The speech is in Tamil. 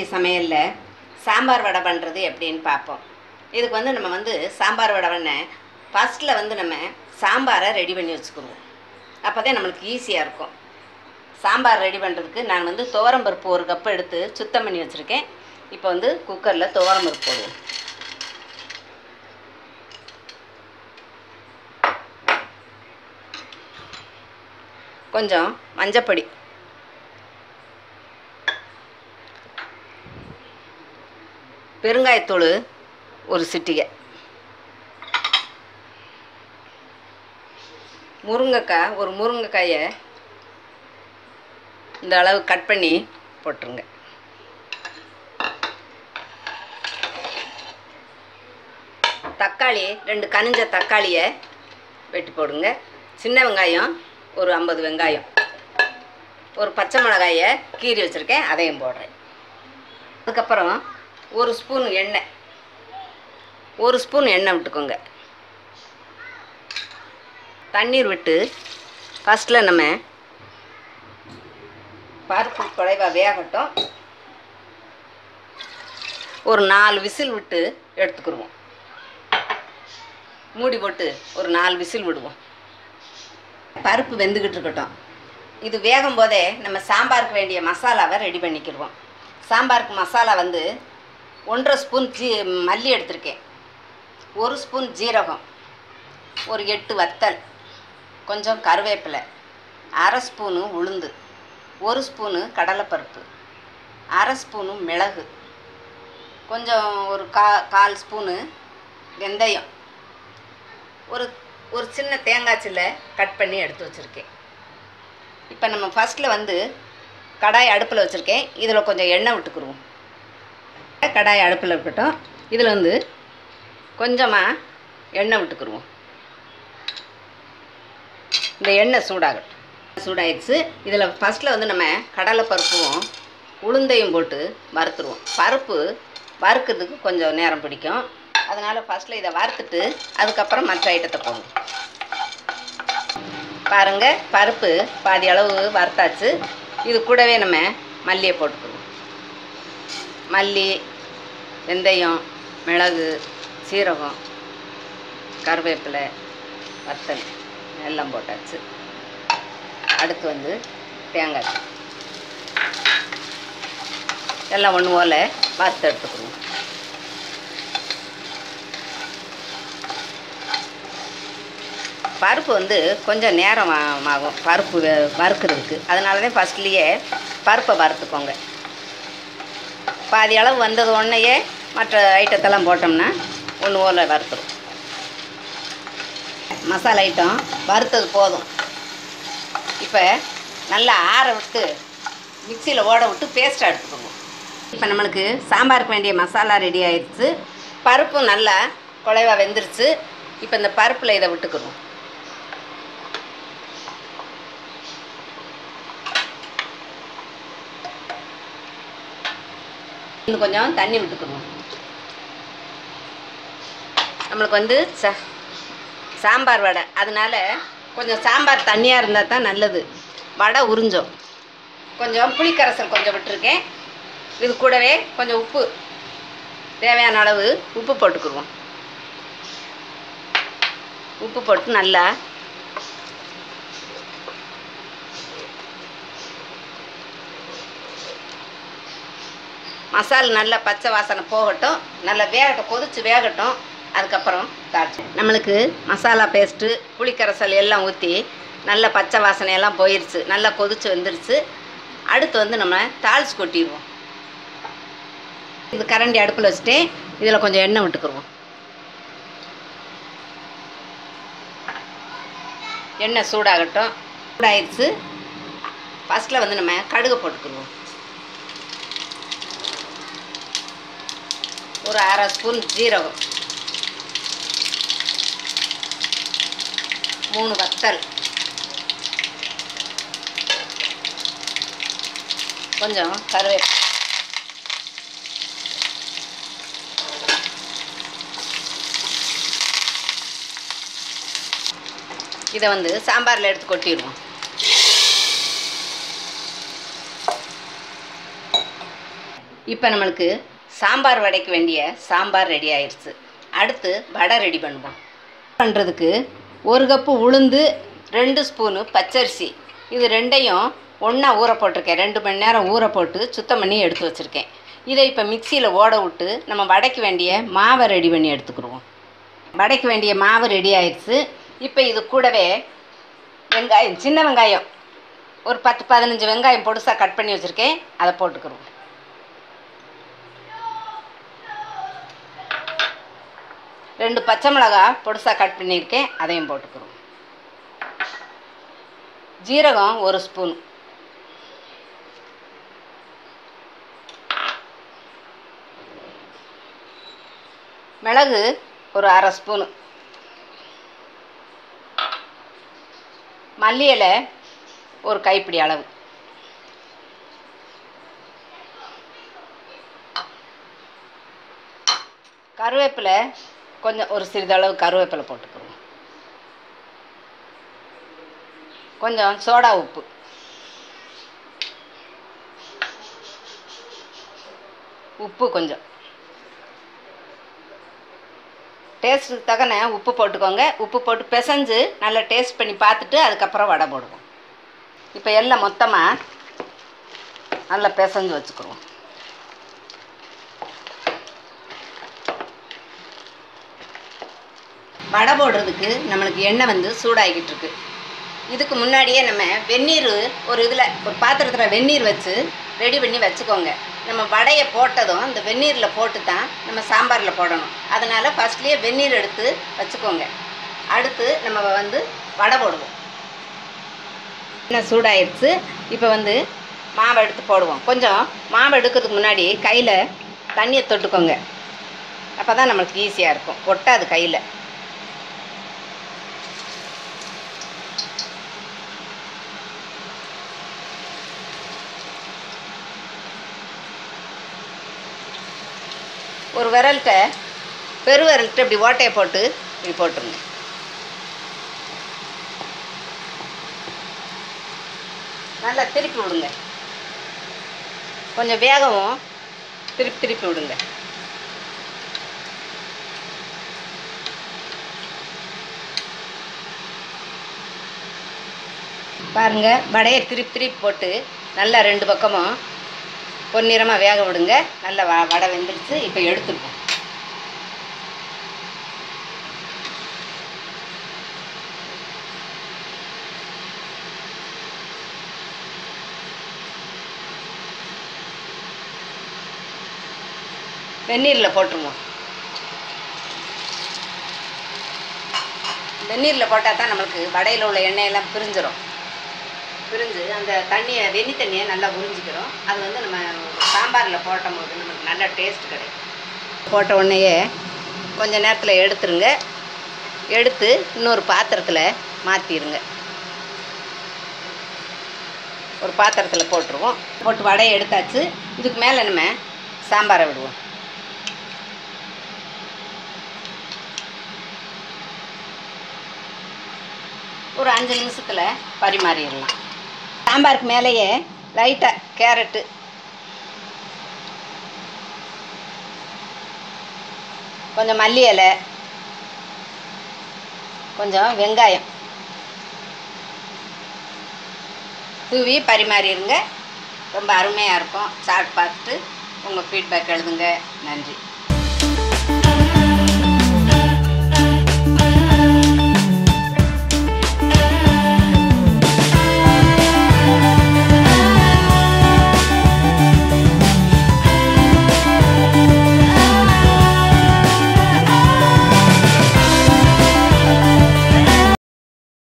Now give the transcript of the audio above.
பாரம்பரிய சமையலில் சாம்பார் வடை பண்ணுறது எப்படின்னு பார்ப்போம். இதுக்கு வந்து நம்ம வந்து சாம்பார் வடை பண்ண ஃபஸ்ட்டில் வந்து நம்ம சாம்பாரை ரெடி பண்ணி வச்சுக்குவோம். அப்போ தான் நம்மளுக்கு ஈஸியாக இருக்கும். சாம்பார் ரெடி பண்ணுறதுக்கு நான் வந்து துவரம்பருப்பு ஒரு கப் எடுத்து சுத்தம் பண்ணி வச்சுருக்கேன். இப்போ வந்து குக்கரில் துவரம்பருப்பு போடுவோம். கொஞ்சம் மஞ்சப்பொடி. பெருங்காயத்தூள் ஒரு சிட்டிகை. முருங்கைக்காய் ஒரு முருங்கைக்காயை இந்த அளவு கட் பண்ணி போட்டுருங்க. தக்காளி ரெண்டு கனிஞ்ச தக்காளியை வெட்டி போடுங்க. சின்ன வெங்காயம் ஒரு ஐம்பது வெங்காயம். ஒரு பச்சை மிளகாயை கீறி வச்சுருக்கேன் அதையும் போடுறேன். அதுக்கப்புறம் ஒரு ஸ்பூன் எண்ணெய். ஒரு ஸ்பூன் எண்ணெய் விட்டுக்கோங்க. தண்ணீர் விட்டு ஃபஸ்ட்டில் நம்ம பருப்பு குறைவாக வேகட்டும். ஒரு நாலு விசில் விட்டு எடுத்துக்கிடுவோம் மூடி போட்டு ஒரு நாலு விசில் விடுவோம். பருப்பு வெந்துக்கிட்டு இருக்கட்டும். இது வேகும் போதே நம்ம சாம்பாருக்கு வேண்டிய மசாலாவை ரெடி பண்ணிக்கிடுவோம் சாம்பாருக்கு மசாலா வந்து ஒன்றரை ஸ்பூன் ஜீ மல்லி எடுத்திருக்கேன். ஒரு ஸ்பூன் ஜீரகம் ஒரு எட்டு வத்தல் கொஞ்சம் கருவேப்பிலை அரை ஸ்பூனு உளுந்து ஒரு ஸ்பூனு கடலைப்பருப்பு அரை ஸ்பூனு மிளகு கொஞ்சம் ஒரு கா கால் ஸ்பூனு வெந்தயம் ஒரு ஒரு சின்ன தேங்காய் சில்லை கட் பண்ணி எடுத்து வச்சுருக்கேன். இப்போ நம்ம ஃபஸ்ட்டில் வந்து கடாய் அடுப்பில் வச்சுருக்கேன். இதில் கொஞ்சம் எண்ணெய் விட்டுக்குருவோம். கடாய் அடுப்பில் இருக்கட்டும். இதில் வந்து கொஞ்சமாக எண்ணெய் விட்டுக்குருவோம். இந்த எண்ணெய் சூடாகட்டும். சூடாயிடுச்சு. இதில் ஃபஸ்ட்டில் வந்து நம்ம கடலைப்பருப்பும் உளுந்தையும் போட்டு வறுத்துருவோம். பருப்பு வறுக்கிறதுக்கு கொஞ்சம் நேரம் பிடிக்கும். அதனால் ஃபஸ்ட்டில் இதை வறுத்துட்டு அதுக்கப்புறம் மற்ற ஐட்டத்தை போகும் பாருங்கள் பருப்பு பாதி அளவு வறுத்தாச்சு. இது கூடவே நம்ம மல்லியை போட்டுக்குவோம் மல்லி வெந்தயம் மிளகு சீரகம் கருவேப்பிலை வத்தல் எல்லாம் போட்டாச்சு. அடுத்து வந்து தேங்காய் எல்லாம் ஒன்று போல் வறுத்து எடுத்துக்கணும். பருப்பு வந்து கொஞ்சம் நேரம் ஆகும். பருப்பு வறுக்கிறதுக்கு. அதனால தான் ஃபஸ்ட்லேயே பருப்பை வறுத்துக்கோங்க. பாதி அளவு வந்தது உடனேயே மற்ற ஐட்டத்தெல்லாம் போட்டோம்னா ஒன்று போல் வறுத்துடும் மசாலா ஐட்டம் வறுத்தது போதும். இப்போ நல்லா ஆற விட்டு மிக்சியில் ஓட விட்டு பேஸ்ட்டாக எடுத்துக்கோங்க. இப்போ நம்மளுக்கு சாம்பாருக்கு வேண்டிய மசாலா ரெடி ஆயிடுச்சு பருப்பும் நல்லா குழைவா வெந்துருச்சு. இப்போ இந்த பருப்பில் இதை விட்டுக்கணும். இன்னும் கொஞ்சம் தண்ணி விட்டுக்கணும். நம்மளுக்கு வந்து ச சாம்பார் வடை. அதனால கொஞ்சம் சாம்பார் தண்ணியாக இருந்தால் தான் நல்லது. வடை உறிஞ்சோம். கொஞ்சம் புளிக்கரைசல் கொஞ்சம் விட்டுருக்கேன். இது கூடவே கொஞ்சம் உப்பு. தேவையான அளவு உப்பு போட்டுக்குருவோம். உப்பு போட்டு நல்லா மசால் நல்லா பச்சை வாசனை போகட்டும். நல்லா வேகட்டும் கொதித்து வேகட்டும். அதுக்கப்புறம் தாளிச்சு நம்மளுக்கு மசாலா பேஸ்ட்டு புளிக்கரைசல் எல்லாம் ஊற்றி நல்ல பச்சை வாசனை எல்லாம் போயிருச்சு நல்லா கொதிச்சு வந்துருச்சு. அடுத்து வந்து நம்ம தாளிச்சு கொட்டிடுவோம். இது கரண்டி அடுப்பில் வச்சுட்டு இதில் கொஞ்சம் எண்ணெய் விட்டுக்குருவோம். எண்ணெய் சூடாகட்டும். சூடாயிருச்சு. ஃபஸ்ட்டில் வந்து நம்ம கடுகு போட்டுக்குருவோம். ஒரு அரை ஸ்பூன் ஜீரகம். மூணு வத்தல். கொஞ்சம் கருவேப்பிலை இதை வந்து சாம்பாரில் எடுத்து கொட்டிடுவோம். இப்போ நம்மளுக்கு சாம்பார் வடைக்கு வேண்டிய சாம்பார் ரெடி ஆயிடுச்சு அடுத்து வடை ரெடி பண்ணுவோம். பண்ணுறதுக்கு ஒரு கப்பு உளுந்து ரெண்டு ஸ்பூனு பச்சரிசி. இது ரெண்டையும் ஒன்றா ஊற போட்டிருக்கேன். ரெண்டு மணி நேரம் ஊற போட்டு சுத்தம் பண்ணி எடுத்து வச்சுருக்கேன். இதை இப்போ மிக்சியில் ஓட விட்டு நம்ம வடைக்கு வேண்டிய மாவை ரெடி பண்ணி எடுத்துக்கிடுவோம். வடைக்கு வேண்டிய மாவு ரெடி ஆயிடுச்சு. இப்போ இது கூடவே வெங்காயம் சின்ன வெங்காயம். ஒரு பத்து பதினஞ்சு வெங்காயம் பொடுசாக கட் பண்ணி வச்சுருக்கேன். அதை போட்டுக்கிறோம் ரெண்டு பச்சை மிளகா பொடுசாக கட் பண்ணியிருக்கேன் அதையும் போட்டுக்கிறோம். ஜீரகம் ஒரு ஸ்பூன். மிளகு ஒரு அரை ஸ்பூனு. மல்லி இலை ஒரு கைப்பிடி அளவு. கருவேப்பிலை கொஞ்சம் ஒரு சிறிதளவு கருவேப்பிலை போட்டுக்கிறோம் கொஞ்சம் சோடா உப்பு. உப்பு கொஞ்சம். டேஸ்ட்டுக்கு தக்கன உப்பு போட்டுக்கோங்க. உப்பு போட்டு பிசைஞ்சு நல்லா டேஸ்ட் பண்ணி பார்த்துட்டு அதுக்கப்புறம் வடை போடுவோம். இப்போ எல்லாம் மொத்தமாக நல்லா பிசைஞ்சு வச்சுக்குருவோம் வடை போடுறதுக்கு நம்மளுக்கு எண்ணெய் வந்து சூடாகிக்கிட்டு இருக்கு இதுக்கு முன்னாடியே நம்ம வெந்நீர் ஒரு இதில் ஒரு பாத்திரத்தில் வெந்நீர் வச்சு ரெடி பண்ணி வச்சுக்கோங்க. நம்ம வடையை போட்டதும் இந்த வெந்நீரில் போட்டு தான் நம்ம சாம்பாரில் போடணும். அதனால் ஃபஸ்ட்லேயே வெந்நீர் எடுத்து வச்சுக்கோங்க. அடுத்து நம்ம வந்து வடை போடுவோம். எண்ணெய் சூடாயிருச்சு. இப்போ வந்து மாவை எடுத்து போடுவோம். கொஞ்சம் மாவை எடுக்கிறதுக்கு முன்னாடி கையில் தண்ணியை தொட்டுக்கோங்க. அப்போ தான் நம்மளுக்கு ஈஸியாக இருக்கும். ஒட்டாது கையில். ஒரு விரல்கிட்ட பெரு விரல்கிட்ட இப்படி ஓட்டையை போட்டு இப்படி போட்டுருங்க. நல்லா திருப்பி விடுங்க. கொஞ்சம் வேகவும் திருப்பி திருப்பி விடுங்க. பாருங்கள் வடையை திருப்பி திருப்பி போட்டு நல்லா ரெண்டு பக்கமும் பொன்னிறமாக வேக விடுங்க. நல்லா வ வடை வெந்துடுச்சு இப்போ எடுத்துருவோம். வெந்நீரில் போட்டுருவோம். வெந்நீரில் போட்டால் தான் நம்மளுக்கு வடையில் உள்ள எண்ணெயெல்லாம் பிரிஞ்சிடும் பிரிஞ்சு அந்த தண்ணியை வெந்நி தண்ணியை நல்லா உறிஞ்சிக்கிறோம். அது வந்து நம்ம சாம்பாரில் போட்டும் போது நமக்கு நல்ல டேஸ்ட் கிடைக்கும். போட்ட உடனேயே கொஞ்ச நேரத்தில் எடுத்துருங்க. எடுத்து இன்னொரு பாத்திரத்தில் மாற்றிடுங்க ஒரு பாத்திரத்தில் போட்டுருவோம். போட்டு வடையை எடுத்தாச்சு. இதுக்கு மேலே நம்ம சாம்பாரை விடுவோம். ஒரு அஞ்சு நிமிஷத்தில் பரிமாறிடலாம். சாம்பாருக்கு மேலேயே லைட்டாக கேரட்டு கொஞ்சம் மல்லி இலை. கொஞ்சம் வெங்காயம். தூவி பரிமாறிடுங்க ரொம்ப அருமையாக இருக்கும். சாப்பிட்டு பார்த்துட்டு உங்கள் ஃபீட்பேக் எழுதுங்க. நன்றி.